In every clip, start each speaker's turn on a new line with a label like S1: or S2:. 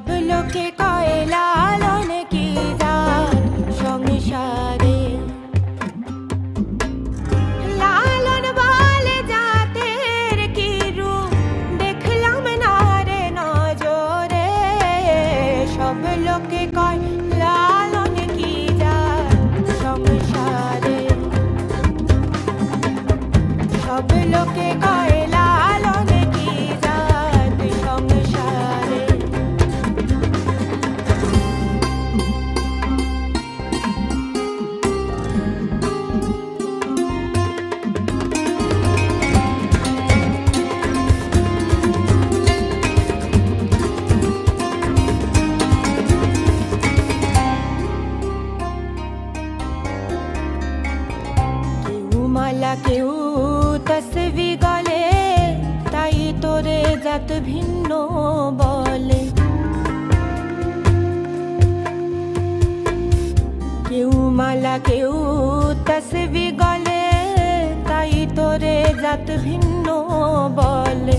S1: সব লোকে কয়, লালন কি সংসারে? লালন জাতের কি দেখলাম না সব লোকে লালন সংসারে? সব লোকে কয় কেউ তসবি গলে তাই তোরে জাত ভিন্ন বলে কেউ মালা কেউ তসবি গলে তাই তোরে জাত ভিন্ন বলে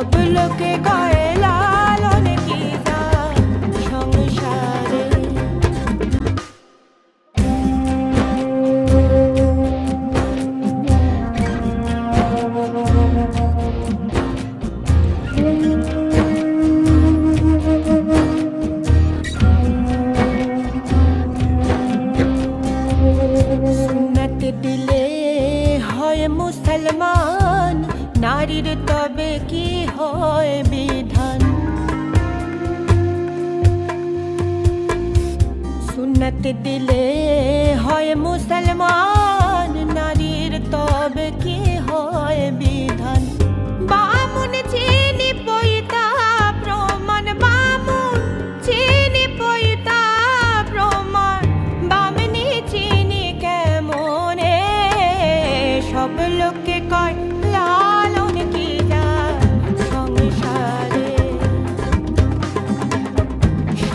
S1: সব লোকে কয় লালন কি সংসারে সুন্নত দিলে হয় মুসলমান। নারীর তবে কি হয় বিধান? সুন্নত দিলে হয় মুসলমান, নারীর তবে কি হয় বিধান? বামুন চিনি পইতা প্রমাণ, বামুন চিনি পইতা প্রমাণ। বামনি চিনি কেমনে? সব লোকে কয়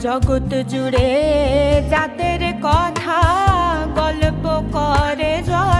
S1: জগৎ জুড়ে জাতের কথা গল্প করে যথা